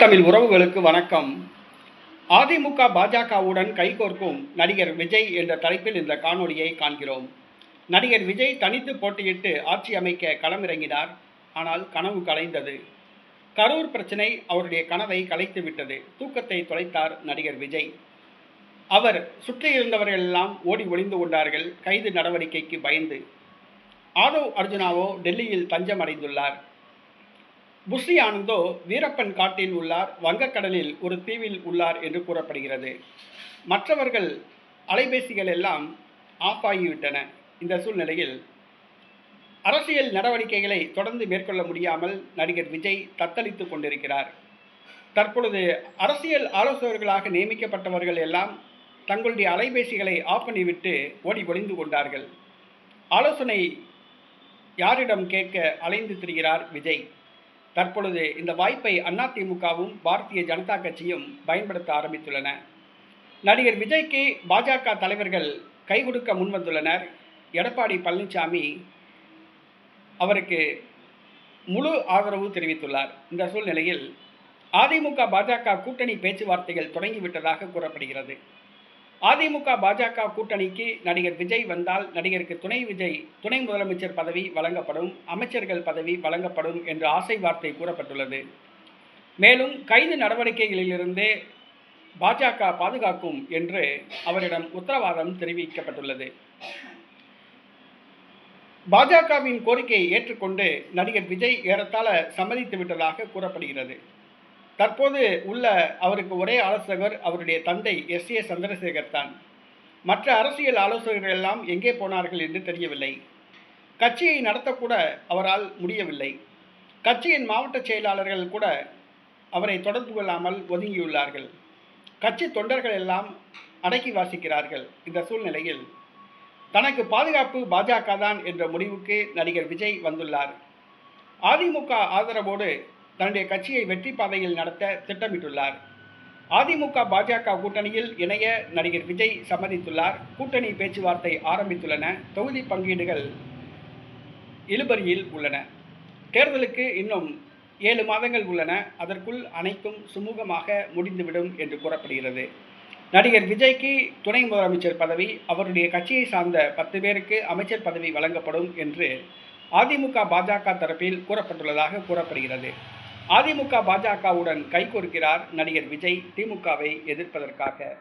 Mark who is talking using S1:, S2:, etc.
S1: தமிழ் உறவுகளுக்கு வணக்கம். அதிமுக பாஜகவுடன் கைகோர்க்கும் நடிகர் விஜய் என்ற தலைப்பில் இந்த காணொளியை காண்கிறோம். நடிகர் விஜய் தனித்து போட்டியிட்டு ஆட்சி அமைக்க களமிறங்கினார். ஆனால் கனவு கலைந்தது. கரூர் பிரச்சனை அவருடைய கனவை கலைத்து விட்டது. தூக்கத்தை தொலைத்தார் நடிகர் விஜய். அவர் சுற்றியிருந்தவர்கள் எல்லாம் ஓடி ஒளிந்து கொண்டார்கள். கைது நடவடிக்கைக்கு பயந்து. ஆதவ் அர்ஜுனாவோ டெல்லியில் தஞ்சம் அடைந்துள்ளார் புஷ்ரி ஆனந்தோ வீரப்பன் காட்டில் உள்ளார் வங்கக்கடலில் ஒரு தீவில் உள்ளார் என்று கூறப்படுகிறது. மற்றவர்கள் அலைபேசிகள் எல்லாம் ஆஃப் ஆகிவிட்டன இந்த சூழ்நிலையில் அரசியல் நடவடிக்கைகளை தொடர்ந்து மேற்கொள்ள முடியாமல் நடிகர் விஜய் தத்தளித்து கொண்டிருக்கிறார். தற்பொழுது அரசியல் ஆலோசகர்களாக நியமிக்கப்பட்டவர்கள் எல்லாம் தங்களுடைய அலைபேசிகளை ஆஃப் பண்ணிவிட்டு ஓடி ஒளிந்து கொண்டார்கள். ஆலோசனை யாரிடம் கேட்க அலைந்து திரிகிறார் விஜய்? தற்பொழுது இந்த வாய்ப்பை அதிமுகவும் பாரதிய ஜனதா கட்சியும் பயன்படுத்த ஆரம்பித்துள்ளன. நடிகர் விஜய்க்கு பாஜக தலைவர்கள் கை கொடுக்க முன்வந்துள்ளனர். எடப்பாடி பழனிசாமி அவருக்கு முழு ஆதரவு தெரிவித்துள்ளார். இந்த சூழ்நிலையில் அதிமுக பாஜக கூட்டணி பேச்சுவார்த்தைகள் தொடங்கிவிட்டதாக கூறப்படுகிறது. அதிமுக பாஜக கூட்டணிக்கு நடிகர் விஜய் வந்தால் நடிகருக்கு துணை விஜய் துணை முதலமைச்சர் பதவி வழங்கப்படும் அமைச்சர்கள் பதவி வழங்கப்படும் என்ற ஆசை வார்த்தை கூறப்பட்டுள்ளது. மேலும் கைது நடவடிக்கைகளிலிருந்தே பாஜக பாதுகாக்கும் என்று அவரிடம் உத்தரவாதம் தெரிவிக்கப்பட்டுள்ளது. பாஜகவின் கோரிக்கையை ஏற்றுக்கொண்டு நடிகர் விஜய் ஏறத்தாழ சம்மதித்து விட்டதாக கூறப்படுகிறது. தற்போது உள்ள அவருக்கு ஒரே ஆலோசகர் அவருடைய தந்தை எஸ் ஏ சந்திரசேகர் தான். மற்ற அரசியல் ஆலோசகர்கள் எல்லாம் எங்கே போனார்கள் என்று தெரியவில்லை. கட்சியை நடத்தக்கூட அவரால் முடியவில்லை. கட்சியின் மாவட்ட செயலாளர்கள் கூட அவரை தொடர்பு கொள்ளாமல் ஒதுங்கியுள்ளார்கள். கட்சி தொண்டர்கள் எல்லாம் அடக்கி வாசிக்கிறார்கள் இந்த சூழ்நிலையில். தனக்கு பாதுகாப்பு பாஜக தான் என்ற முடிவுக்கு நடிகர் விஜய் வந்துள்ளார். அதிமுக ஆதரவோடு தன்னுடைய கட்சியை வெற்றி பாதையில் நடத்த திட்டமிட்டுள்ளார். அதிமுக பாஜக கூட்டணியில் இணைய நடிகர் விஜய் சம்மதித்துள்ளார். கூட்டணி பேச்சுவார்த்தை ஆரம்பித்துள்ளன. தொகுதி பங்கீடுகள் இழுபறியில் உள்ளன. தேர்தலுக்கு இன்னும் ஏழு மாதங்கள் உள்ளன. அதற்குள் அனைத்தும் சுமூகமாக முடிந்துவிடும் என்று கூறப்படுகிறது. நடிகர் விஜய்க்கு துணை முதலமைச்சர் பதவி அவருடைய கட்சியை சார்ந்த பத்து பேருக்கு அமைச்சர் பதவி வழங்கப்படும் என்று அதிமுக பாஜக தரப்பில் கூறப்பட்டுள்ளதாக கூறப்படுகிறது. அதிமுக பாஜகவுடன் கைகோர்க்கிறார் நடிகர் விஜய். திமுகவை எதிர்ப்பதற்காக